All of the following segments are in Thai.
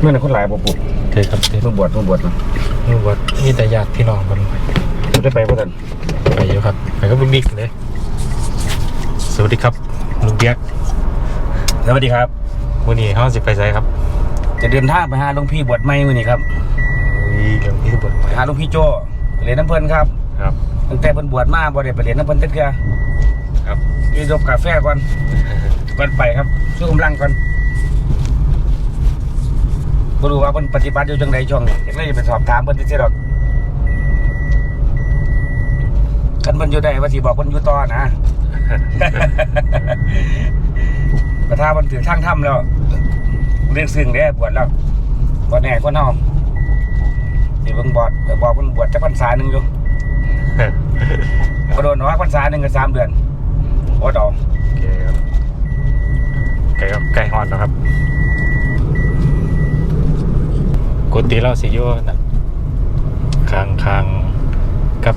เมื่อนั้นคนหลายบ่ปุ๊บเทครับเทเพิ่งบวชเพิ่งบวชเนาะนี่วัดมีแต่ญาติพี่น้องกันไปเพิ่งได้ไปบ่ทันไปอยู่ครับไปก็บิ๊กๆเลย สวัสดีครับลุงเบียกสวัสดีครับวันนี้เขาสิไปไสครับจะเดินทางไปหาหลวงพี่บวชใหม่มื้อนี้ครับอุ้ยหลวงพี่บทไปหาหลวงพี่โจไปเรียนน้ำเพิ่นครับครับ ตั้งแต่เพิ่นบวชมาบ่ได้ไปเรียนน้ำเพิ่นจักเทื่อครับ ไปดบกาแฟก่อนก่อนไปครับช่วยกำลังก่อน บ่รู้ว่าเพิ่นปฏิบัติอยู่จังไดช่วงนี้ก็เลยไปสอบถามเพิ่นซื่อๆดอกคันเพิ่นอยู่ได้ว่าสิบอกเพิ่นอยู่ต่อนะ ประธานมันถือทางถ้ำแล้วเรื่องซึ่งเด้บวชแล้วบวชแน่คนเฮาสิเบิ่งบวชบอกมันบวชจักพรรษาหนึงอยู่บ่โดนหรอกพรรษาหนึงก็สามเดือนบ่ดอกโอเคครับไก่ครับไก่ฮอนแล้วครับ กุฏิเราสิโยนะคางคางกับ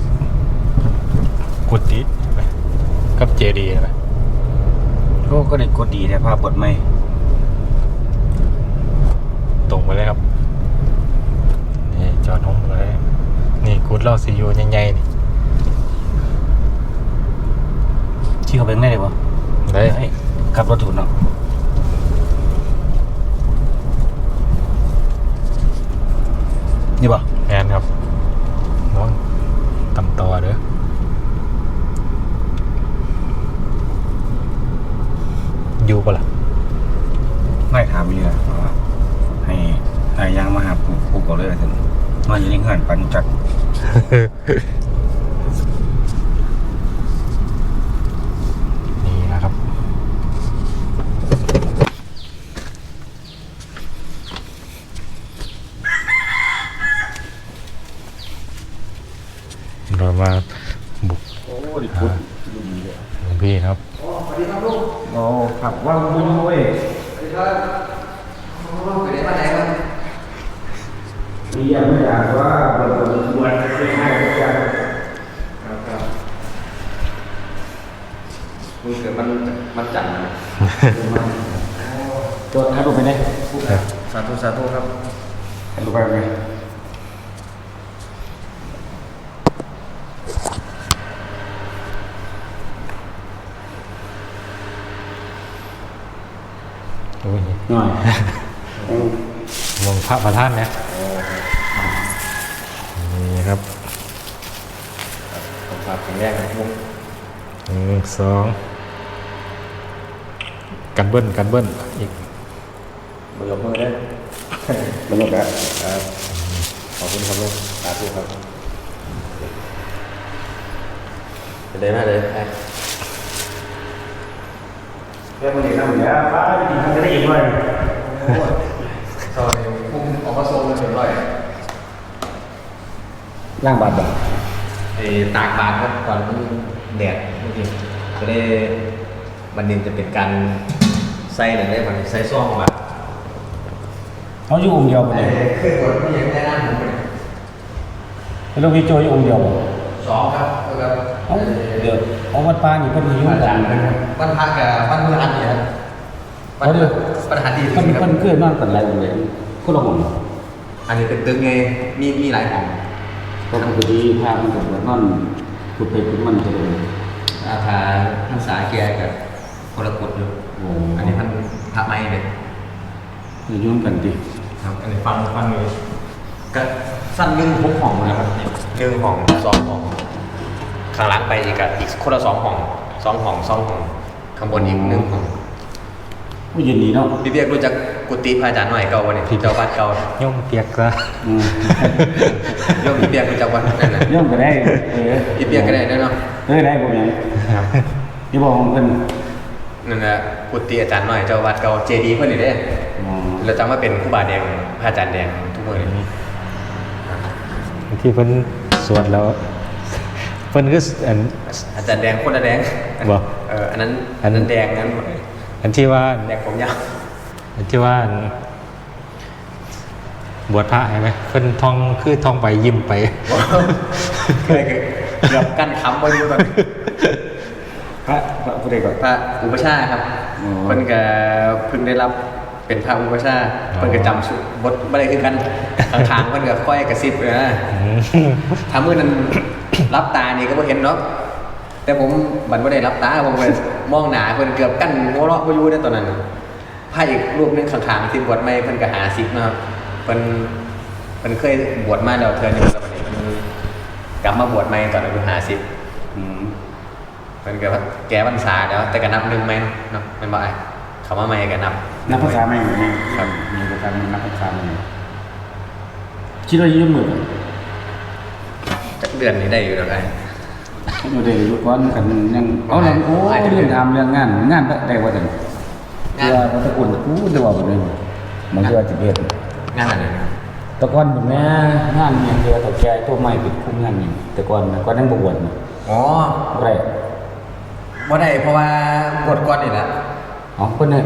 กุฏิไหมกับเจดีย์ไหมโอ้ก็ได้กดดีแต่ภาพบทใหม่ตรงไปเลยครับนี่จอดห้องเลยนี่กุฏเราสิโยใหญ่ๆนี่ที่เขาไปข้างในได้บ่ได้ให้ขับรถถูกเนาะ นี่บ่แอนครับน้องตำตัวเด้ออยู่ปะล่ะไม่ถามอยู่นะว่าให้ให้ยางมาหาผู้ผู้ก่อเลยถึงมาอยู่ในเฮือนปันจัก นี่นะครับเรามาบุก โอ้ดิพุด หลวงพี่ครับ โอ้ครับว่าบุญเว้ยนี่ยังไม่อยากว่าบวชบวชไม่ให้กัน มึงเกิดมันมันจันทร์นะจดให้ผมไปได้สาธุสาธุครับให้รู้ไปไหมหน่อยมองพระประธานนะนี่ครับผมฝากแข็งแรงนะมุกหนึ่งสอง กันเบิ้ลกันเบิ้ลอีกมือยกมือได้มันลดแล้วครับขอบคุณครับลุงสาธุครับเป็นไงบ้างเลยแอ๊ะแค่มันเห็นแล้วเนี่ยป้าจริงๆทำได้อีกด้วยซอยพุ่งออกมาโซนเลยถึงร้อยล่างบาทบ่ไอ้ตากบาทครับก่อนที่แดดเมื่อกี้จะได้วันนี้จะเป็นการ ใส่หนึ่งได้วันนี้ใส่ซ่องบาทเขาอยู่องค์เดียวไปเลยเคยกดไม่ยังได้นะผมเนี่ยแล้วหลวงพี่โจอยู่องค์เดียวบ่สองครับแล้วก็เอ้าเดี๋ยวเอาวัดปลานี่เพิ่นมีอยู่อากัจานรย์นะครับวันพักกับวันพฤหัสเนี่ยครับวันพฤวันหัสดีเพิ่นครัเพิ่บนเกิดมากันหลายองค์เลยก็ลงองค์อันนี้เป็นตึกไงมีมีหลายห้องก็ปกติพามันก็แบบนั่นพุดไปพุดมันไปเลยอาคาพันษาแกกับคนละกฎอยู่โอ้อันนี้พันพระไม้เลยอยู่ยุ่งกันดิครับอันนี้ฟังฟังเลยก็สั้นหนึ่งหกห้องนะครับหนึ่งห้องสองห้องข้างหล่างไปอีกอะอีกคนละสองห้องสองห้องสองห้องข้างบนอีกหนึ่งห้องผู้ยินดีเนาะพี่เบียกรู้จักกุฏิพระอาจารย์หน่อยเก่าวันนี้เจ้าวัดเก่าย่อมเปียกซะอืมโยมพี่เบียกรู้จักวัดนั่นนะย่อมก็ได้เออพี่เบียกก็ได้ด้วยเนาะเออได้บ่ยังครับที่บอกของเพิ่น นั่นแหละกุฏิอาจารย์หน่อยเจ้าวัดเก่าเจดีย์เพิ่นนี่เด้อ๋อเราจำว่าเป็นครูบาแดงพระอาจารย์แดงทุกมือเลยที่เพิ่นสวดแล้วเพิ่นคืออันอาจารย์แดงคนละแดงบ่เอออันนั้นอันนั้นแดงนั้นอันที่ว่าแดงผมยาวอันที่ว่าอันบวชพระใช่ไหมเพิ่นท่องคือท่องไปยิ้มไปเคยเกือบกันคำไว้อยู่ตอน พระพระผู้ใดก่อน พระอุปชฌาย์ครับอ๋อ เพิ่นก็เพิ่งได้รับเป็นเป็นพระอุปชฌาย์เพิ่นก็จำสุบทบ่ได้คือกันข้างๆเพิ่นก็ค่อยกระซิบเลยนะถ้ามื้อนั้น รับตานี่ก็บ่เห็นเนาะแต่ผมบัดบ่ได้รับตาผมก็มองหน้าเพิ่นเกือบกั้นหัวเราะบ่อยู่ในตอนนั้นพระอีกรูปหนึงข้างๆที่บวชใหม่เพิ่นก็หาสิบนะครับเพิ่นเพิ่นเคยบวชมาแล้วเทื่อหนึงแล้วบัดนี้เพิ่นกลับมาบวชใหม่ตอนอายุ50 อืม มันก็แก้พรรษาแล้ว แต่ก็นับหนึ่งไหมเนาะมันบอกไอ้เขามาใหม่ก็นับนักภาษาไม่เหมือนกันครับมีภาษานักภาษาไม่คิดว่ายืมมือจักเดือนนี้ได้อยู่แล้วไอ้อยู่เดี๋ยวก่อนกันยังเอาเรื่องโอ้เรื่องทำเรื่องงานงานได้ว่าจังเพื่อวัตกุลกูจะว่าบ่ได้มันคือว่าสิเฮ็ดงานอะไรนะแต่ก่อนผมแม่งานอย่างเดียวแต่แกตัวใหม่ปิดคุมงานนี่แต่ก่อนก่อนนั้นบ่บวชนะอ๋อบ่ได้ บ่ได้เพราะว่าบทก่อนนี่แหละอ๋อเพิ่นเนี่ย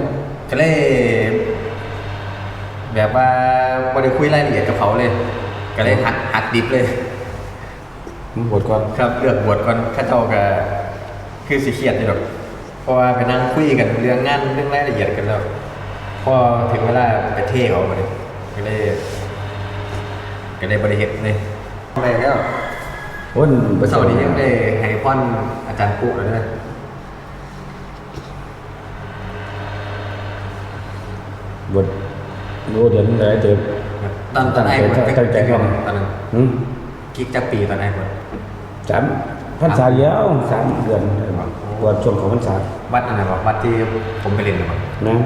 ก็เลย แบบว่าบ่ได้คุยรายละเอียดกับเขาเลย ก็เลยหักหักดิบเลยมันบวชก่อนครับเลือกบวชก่อนข้าเจ้าก็คือสิเครียดอยู่ดอกเพราะว่าไปนั่งคุยกันเรื่องงานเรื่องรายละเอียดกันแล้วพอถึงเวลาไปเทเขาบ่ได้ก็เลยก็เลยบ่ได้เฮ็ดเลยไปแล้ว โอ้นเมื่อเสาร์นี้ยังได้ให้พ่อนอาจารย์ปุ๊เลยนะ บวช รู้เดือนไหนเจ็บตอนตอนไอ้บวชตั้งใจก่ก่อนตอนนั้นหืมคิกจักปีตอนไอ้บวชสามพรรษาเดียวสามเดือนบวชช่วงของพรรษาวัดอะไรวะวัดที่ผมไปเรียนมานะ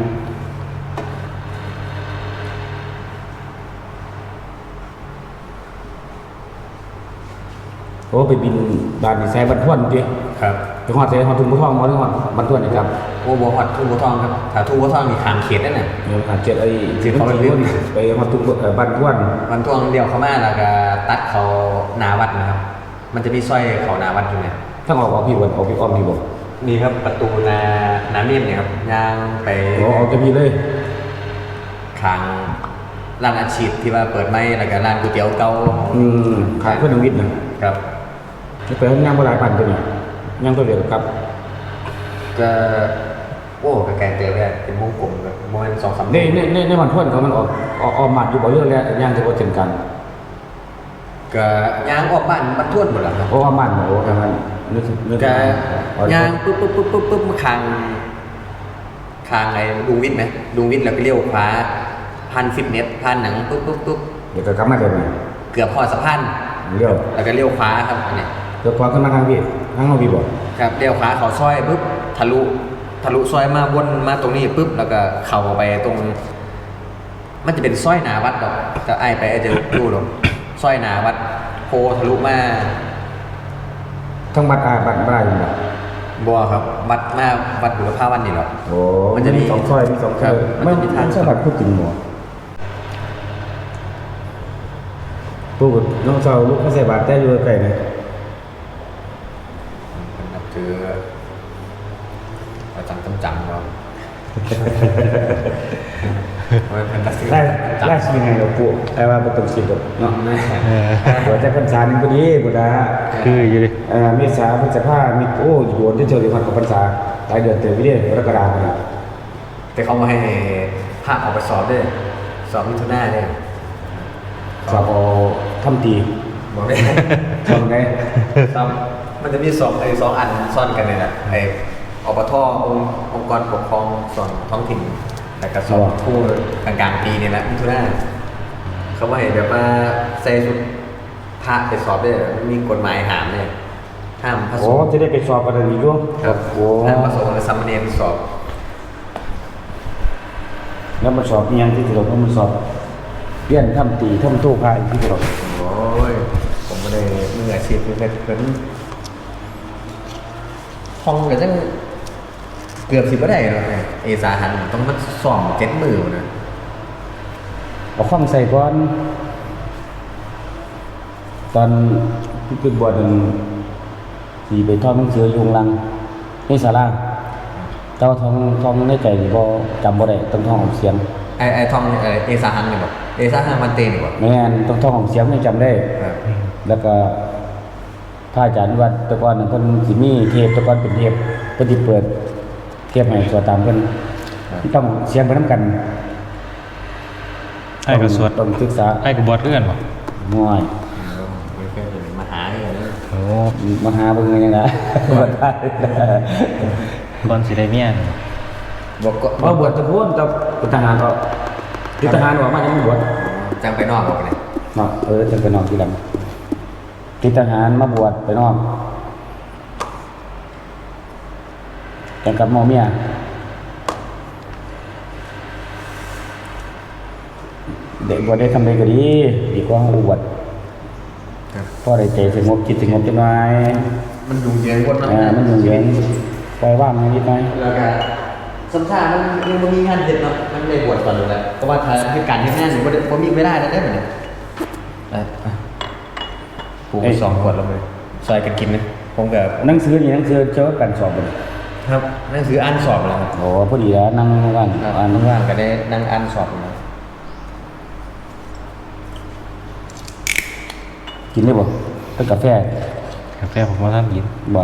โอ้ไปบินบานดีไซน์บันทวนดิครับ หอดใส่หอดทุ่งบัวทองมาถึงหอดบันทวนนี่ครับโอ้โหฮอดทุ่งบัวทองครับถ้าทุ่งบัวทองมีขามเขตนั่นน่ะ เดี๋ยวผ่านเจ็ดไอ้สิเขาไปเรียนไปหอดทุ่งบัวเอ่อบันทวนมันท่วงเดียวเข้ามาแล้วก็ตัดเขาหนาวัดนะครับ มันจะมีสร้อยเขาหนาวัดอยู่เนี่ยถ้าออกออกพี่บวชออกพี่อ้อมพี่บอกนี่ครับประตูนานาเมียนเนี่ยครับย่างไปโอ้ออกจะพี่เลยทางร้านอาชีพที่ว่าเปิดไม่แล้วก็ร้านก๋วยเตี๋ยวเก่าอืมขายเพื่อนวิทย์นะครับ ไปห้องย่างโบราณปันตัวนี้ ย่างตัวเดียวครับก็โอ้ก็แกงเตยแบบเป็นวงกลมแบบประมันสองสามในในในในวันทวนเขามันออกออกออกหมัดอยู่บ่เรื่องแล้วย่างจะบ่เต็มกันก็ย่างออกบ้านมันท่วนหมดแล้วครับโอ้ออกหมัดโอ้กันมันนึกถึงนึกถึก็งย่างปุ๊บปุ๊บปุ๊บปุ๊บปุ๊บมาคางคางไอ้ดุงวิทย์ไหมดุงวิทย์แล้วก็เลี้ยวขวาพันฟิตเนสพันหนังปุ๊บปุ๊บปุ๊บเดี๋ยวก็กลับมาเดี๋ยวนี้เกือบพอดสะพานเลี้ยวแล้วก็เลี้ยวขวาครับอันนี้เดี๋ยวขวาขึ้นมาทางพี่ ทางเราพี่บอกครับเลี้ยวขวาเขาซอยปุ๊บทะลุทะลุซอยมาวนมาตรงนี้ปุ๊บแล้วก็เข้าไปตรง มันจะเป็นซอยหนาวัดดอกแต่ไอ้ายไปไอ้จะดูหรอกซอยหนาวัดโพทะลุมาทั้งบัดอาบัดบ่ได้อยู่บ่บัวครับวัดมาวัดบุรพาวันนี่หรอกโอ้มันจะมีสองซอยมีสองซอยครับมัไม่นจะมีทางใช่บัดพูดจริงบ่พูดน้องสาวลูกเขาใส่บาตรได้อยู่ไกลนะนั บถือประจำจำจำครับมันเป็นนักศึกไล่ษาไล่สิยังไงเราปู่แต่ว่าบ่ต้องสิดอกเนาะเออหัวใจพรรษาหนึงก็ดีบุดาคืออยู่ดิเอ่อเมษาพฤษภามีโอ้อยู่โดนที่เจออยู่พันกับพรรษาหลายเดือนเต็มไปเรื่อยกรกฎาคมแต่เขามาให้พระออกไปสอบด้วยสอบมิถุนาเนี่ยสอบเอาทำตี บอกได้ทำไงสอบมันจะมีสองไอ้สองอันซ่อนกันเลยนะไอ้อบทองค์องค์กรปกครองส่วนท้องถิ่นแต่ก็สอบคู่กลางๆปีเนี่ยแหละมิถุนาเขาว่าให้แบบว่าใส่ชุดพระไปสอบด้วยมันมีกฎหมายห้ามเนี่ยห้ามพระสโอ้งฆ์จะได้ไปสอบอะไรอีกด้วยครับโอ้ห้ามพระสงฆ์หรือสามเณรสอบ แล้วมาสอบอีหยังที่เราต้องมาสอบเปลี่ยนทำตีทำตู้พายที่เราโอ้ย ผมไม่ได้มืออาชีพเลยเพิ่นห้องก็จังเกือบสิบ่ได้เนี่ยเอสาหันต้องมาซ่อมเจ็ดมือนะเอาข้องใส่ก่อน ตอนที่เป็นบวชนั้นสีไปท่องหนังสือยุงลังนี่สาราแต่ว่าท่องท่องในใจนี่บ่จำบ่ได้ต้องท่องออกเสียงไอไอทองไอเอสาหันนี่บอกเอสาหันมันเตนี่บอกแม่นต้องท่องออกเสียงให้จำได้ แล้วก็พระอาจารย์วัดแตะกอนน่ะเพิ่นสิมีเทปแตะกอนเป็นเทปเพิ่นสิเปิด เทปให้สวดตามเพิ่นต้องเสียงไปนํกันไอ้ก็สวดต้องศึกษาไอ้ก็บวชเพื่อนบ่ง่อยไม่เคยเห็นมาหาเลยนะโอ้มาหาเบิ่งยังไงนะบวชได้ก่อนสิได้เมียนี่บอกก็ว่าบวชตะพูนกับเป็นทหารก็ที่ทหารว่ามาจะไม่บวชจังไปนอกบอกเลยเนาะเออจะไปนอนที่หลัง ที่ทหารมาบวชไปนอกแต่งกับหมอเมียเด็กบวชได้ทำได้ก็ดีดีกว่าบวชครับพ่อได้ใจสงบจิตสงบจังไงมันยุ่งเหยิงคนเนาะอ่ามันยุ่งเหยิงปล่อยว่างนิดหน่อยแล้วก็สำคัญมันยังบ่มีงานเด็ดเนาะมันได้บวชก่อนเลยเพราะว่าถ้าเหตุการณ์ที่แน่นบ่ได้บ่มีไม่ได้แล้วได้เหมือน ปูสองขวดแล้วเลยซอยกันกินนะผมกับหนังสือนี่หนังสือเจ้ากันสอบบ่ครับหนังสืออ่านสอบแล้วครับโอ้พอดีแล้วนั่งว่างครับอ่านว่างๆก็ได้นั่งอ่านสอบแล้วกินได้บ่เป็นกาแฟกาแฟผมว่าท่านกินบ่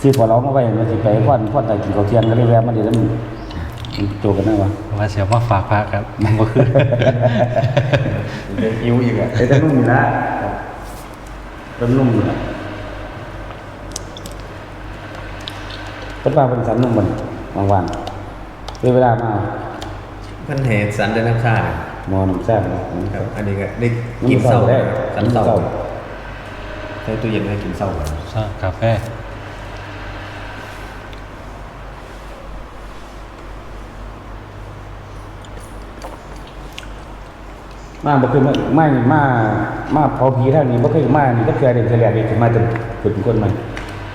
ซื้อพอเรามาไว้มันสิไปพ่อนพ่อนแต่กินข้าวเที่ยงก็เลยแวะมาเดี๋ยว มันโจกันได้วะว่าเสียมาฝากพระครับมันบ่คืออิวอีกอะเอ้แต่นุ่มอยู่นะเป็นนุ่มอยู่นะเป็นว่าเป็นสันนุ่มมันว่างๆเป็นเวลามาเพิ่นเห็นสันเดนน้ำชาเนี่ยนอนแซ่บนะครับอันนี้ก็ได้กินเศร้าได้สันเศร้าใช้ตู้เย็นให้กินเศร้าก่อนซะกาแฟ มาบ่เคยมามานี่มามาเผาผีทางนี้บ่เคยมานี่ก็เคยเดินเคยแลนี่ขึ้นมาจนเกิดเป็นคนใหม่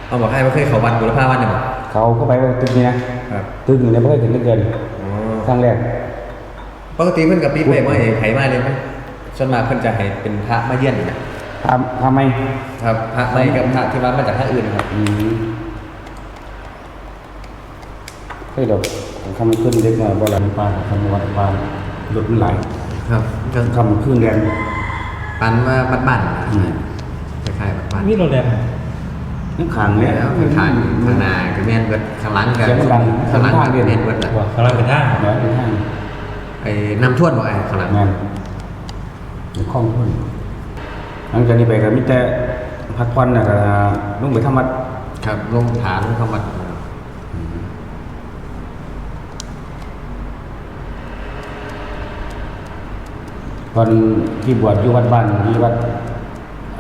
เอาบอกให้ว่าเคยเขาวัดบุรพาวันเนี่ยบอกเขาก็ไปว่าตึกนี้นะครับตึกนี้เนี่ยบ่เคยถึงเกินอ๋อครั้งแรกปกติเพิ่นกับปีไปมาเองไผมาเลยไหมส่วนมากเพิ่นจะให้เป็นพระมาเยี่ยนนะทำทำไมครับพระไม่กับพระที่ว่ามาจากทางอื่นครับอืมเฮ้ยดอกคำขึ้นเล็กน้อยบ่ละปานคำวัดปานรถมันหลาย ครับก็คำขึ้นแรงปันว่าบ้านบ้านๆนะอืมคล้ายๆบ้านบ้านมีโรงแรมนึกขังเนี่ยแล้วข้างข้างข้างหน้าก็แม่นเบิดข้างหลังก็เสียงดังข้างหลังข้างก็เรียนแม่นเบิดแหละว่าเขาเล่าเป็นทางเดี๋ยวเป็นทางไอ้น้ำท่วมบ่ไอ้ข้างหลังงานมีข้องพุ่นหลังจากนี้ไปก็มีแต่พักผ่อนน่ะก็ลงไปทำวัดครับลงฐานลงคำวัด ตอนที่บวชอยู่วัดบ้านที่วัด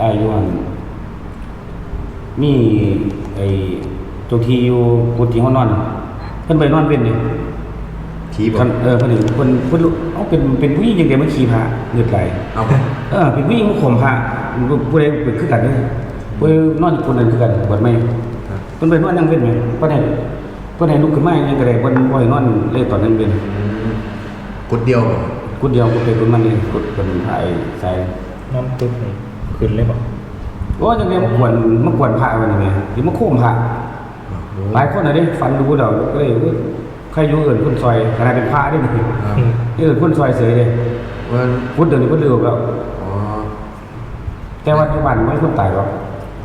อายุหันมีไอ้เจ้าที่อยู่กุฏิห้องนอนเพิ่นไปนอนเว้นนี่ผีบ่เพิ่นเออเพิ่นนี่เพิ่นเพิ่นรู้เอ้าเป็นเป็นผู้หญิงอย่างเดียวมันขี่พระเลือดไหลเอาบ่เออเป็นผู้หญิงข่มพระผู้ใดเป็นคือกันเด้อผู้ใดนอนอยู่คนนั้นคือกันบวชไหมครับเพิ่นไปนอนนั่งเว้นไหมเพิ่นให้เพิ่นให้ลุกขึ้นมาอย่างก็ได้เพิ่นบ่ให้นอนเลยตอนนั้นเว้นอืมกุดเดียวบ่ กุดเดียวกุดไปกุดมันนี่กุดเพิ่นพาไอ้ใส่น้ำตุ๊บนี่ขึ้นเลยบ่โอ้จังได๋มากวนมากวนพระไว้นี่แหมสิมาโค้มพระหลายคนน่ะเด้ฝันดูเดาก็เลยเอ้ยใครอยู่เอิ้นคนซอยขนาดเป็นพระเด้นี่ครับเอิ้นคนซอยเสยเด้ว่าพุทธเดี๋ยวนี้เพิ่นเลือกแล้วอ๋อแต่ว่าปัจจุบันไม่มีคนตายหรอก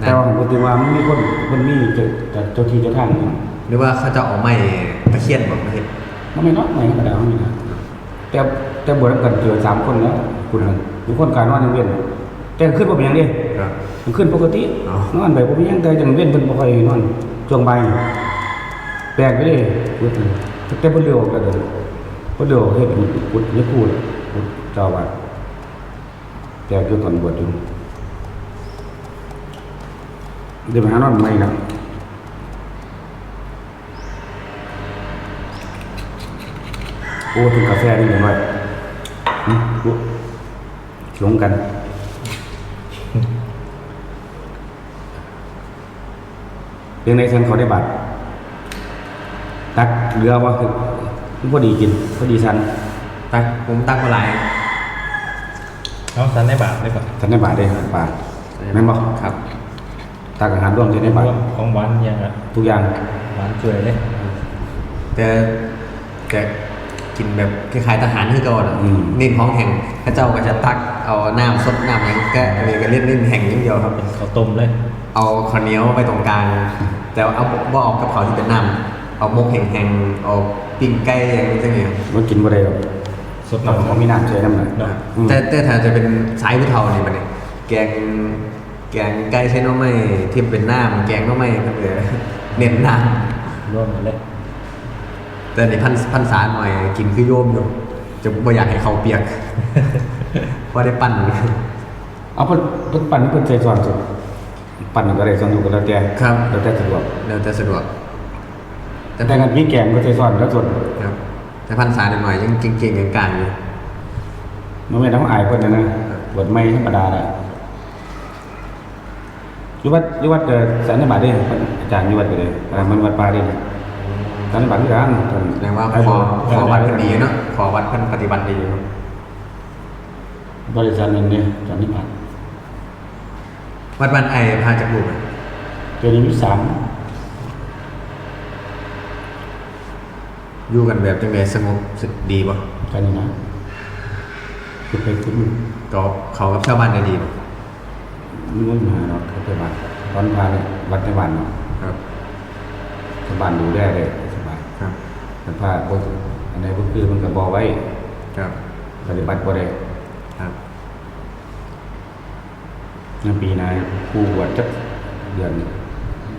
นะแต่ว่าผมคิดว่ามันมีคนมันมีเจ้าเจ้าเจ้าที่เจ้าทางนี่หรือว่าเขาจะเอาไม้ตะเคียนบ่มาเฮ็ดมันไม่น้อยไม่ธรรมดาไม่นะ แต่แต่บวชกันเจอสามคนแล้วคุณนั้นมีคนการนอนยังเว้นแต่ขึ้นบ่เป็นหยังเด้ครับมันขึ้นปกติอ๋อนอนไปบ่เป็นหยังแต่จังเว้นเพิ่นบ่ค่อยนอนช่วงบ่ายแปลกไปเด้พุทธแต่เพิ่นเร็วก็เด้อเพิ่นเร็วเฮ็ดพุทธยคูดพุทธเจ้าวัดแต่อยู่ตอนบวชอยู่เดี๋ยวไปหานอนใหม่นะ โอ้ถึงกาแฟนี่เห็นไหมอืมอุ๊ยหลงกันเรื่องในเซนเขาได้บัตรตักเรือว่าคือมันพอดีกินพอดีสันตักผมตักมาหลายเอาสันในบาทเลยบ่สันได้บาทได้บาทแม่นบอกครับตักอาหารร่วมจะได้บาทของหวานยังอะทุกอย่างหวานช่วยเลยแต่แต่ กินแบบคล้ายๆทหารคือก่อนอะอืม เน้นของแห้งพระเจ้าก็จะตักเอาน้ำสดน้ำอย่างก็อันนี้ก็เล่นเน้นแห้งอย่างเดียวครับ เป็นข้าวต้มเลย เอาข้าวเหนียวไปตรงกลางแต่ว่าเอาบ่เอากับเขาวที่เป็นน้ำเอามกแห้งๆเอาปิ้งไก่อย่างนี้จังไงมันกินบ่ได้หรอกสดเราน้ำเขามีน้ำใช้น้ำหนักเนาะอืมแต่แต่ถ้าจะเป็นสายผู้เฒ่านี่มันเนี่ยแกงแกงไก่ใช้หน้ำไม่ที่เป็นน้ำแกงหน้ำไม่ก็เลยเน้นน้ร่วมกันเลยำ แต่ในพันพันษาหน่อยกินคือโยมอยู่จะไม่อยากให้เขาเปียกเพราะได้ปั้นเอาเพิ่นเพิ่นปั่นเพิ่นใส่ส่วนสุดปั่นก็ได้สนุกก็แล้วแต่ครับแล้วแต่สะดวกแล้วแต่สะดวก แต่แต่กันพี่แกงก็ใส่ส่วนแล้วส่วนครับ แต่พันษาหน่อยยังเก่งๆกลางๆอยู่มันไม่ต้องอายเพิ่นนะนะบทไม่ธรรมดาแหละอยู่วัดอยู่วัดเกิดสันนิบาตเด้เพิ่นอาจารย์อยู่วัดก็เลยแต่มันวัดป่าเด้สั นนิบาตคือกันเพิ่นแสดงว่าขอขอวัดเพันดีเนาะขอวัดเพันปฏิบัติดีอยู่บริษัทหนึงเนี่ยสันนิบาตวัดบ้านไอพาจากลูกอะเจดีย์มีสามอยู่กันแบบจังไงสงบสึกดีป่ะกันนี่นะคือไปคุณก็เขากับชาวบ้านได้ดีป่ะมีเงินมาเนาะเขาไปบ้านตอนพาเนี่ยวัดในบ้านเนาะครับชาวบ้านดูแลได้สบายครับ แต่พาพวกอันไหนพวกคือมันก็บอกไว้ครับปฏิบัติบ่ได้ครับในปีหน้าครูบวชจักเดือนนี่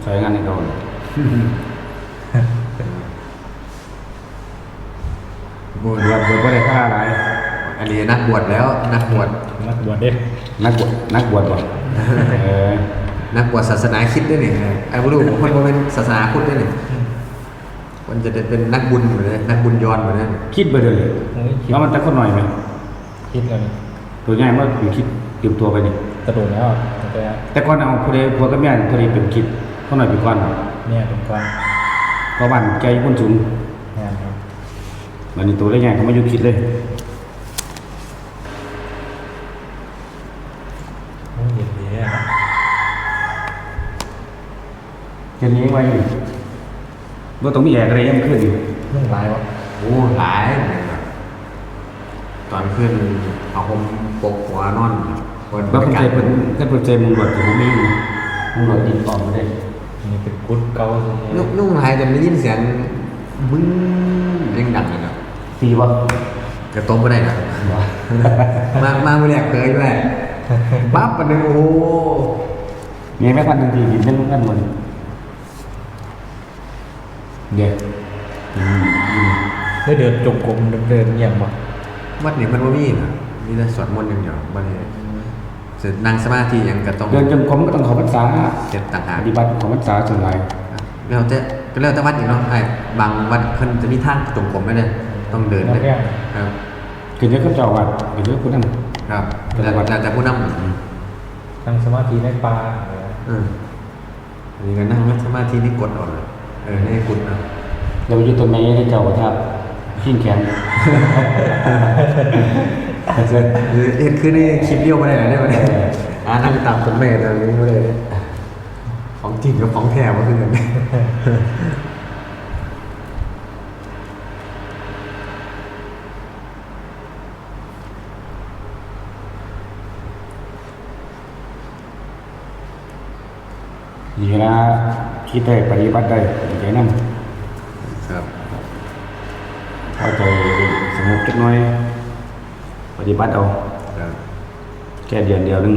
ใช้งานในเขาเนี่ยบวชบวชบวชบ่ได้ค่าอะไรอันนี้นักบวชแล้วนักบวชนักบวชเด้นักบวชนักบวชบ่เออนักบวชศาสนาคริดด้วยนี่ไอ้บุรุษผมคนว่าเป็นศาสนาพุทธด้วยนี่ มันจะเป็นนักบุญเหมือนกันนักบุญย้อนเหมือนกันคิดไปเลยโอ้ยคิดแล้วมันแต่คนหน่อยไหมคิดกันตัวใหญ่มันอยู่คิดเตรียมตัวไปนี่กระโดดแล้วแต่แต่ก่อนเอาผู้ใดผัวกับแม่นผู้ใดเป็นคิดคนหน่อยเป็นก่อนเนี่ยเป็นก้อนเพราะบ้านไกลคนสูงงานครับมันนี่ตัวได้ใหญ่เขามาอยู่คิดเลยโอ้ยเย็นดีอะเช่นนี้ไว้ บ่ต้องมีแอร์อะไรยังขึ้นอยู่เรื่องร้ายวะโอ้หลายเหมือนกันครับตอนขึ้นเอาผมปกหัวนอนบนแล้วคนกาใจศเพิ่นเพิ่นใจมึงบวชผมไม่อยู่มึงบวชดินปลอมมาได้นี่เป็นกุดเก่านุ่งนุ่งหายจนได้ยินเสียงบึ้งยังดังเลยครับตีบ่กระต้มไม่ได้นะมามาเมื่อแรกเคยด้วยปั๊บปันหนึ่งโอ้โหมีแม่พันธุ์ทีดินเล่นกันหมด เดี๋ยวอืมอืมได้เดินจงกรมเดินเงียบบ่วัดนี้มันว่ามีนะมีแต่สวดมนต์อย่างเดียววันนี้จะนั่งสมาธิยังกระต้องเดินจงกรมก็ต้องขอพรรษาเจ็ดต่างหากปฏิบัติของพรรษาส่วนใหญ่แล้วแต่ก็แล้วแต่วัดอีกเนาะไอ้บางวัดเพิ่นจะมีทางจงกรมไม่ได้ต้องเดินนัเลกยเรียนครับคือเยอะก็เจ้าวัดคือเยอะผู้นั้นครับแล้วแล้วแต่ผู้นำนั่งสมาธิในป่าเอออันนี้ก็นั่งสมาธินี่กดเออกเลย เออนี่กุดนะเดี๋ยวอยู่ต้นไม้ให้เจ้าว่าถ้าขิ้งแขนหรือเอ็ดคือในคลิปเดียวมาได้เหรอเนี่ยมาได้อ่านั่งตามต้นไม้ตรงนี้มาเลยเนี่ยของจริงกับของแท้มาคือกันเนี่ยดีนะ คิดได้ปฏิบัติได้ดีใจนั่นครับเข้าใจสงบจักหน้อย ปฏิบัติเอาครับแค่เดือนเดียวหนึง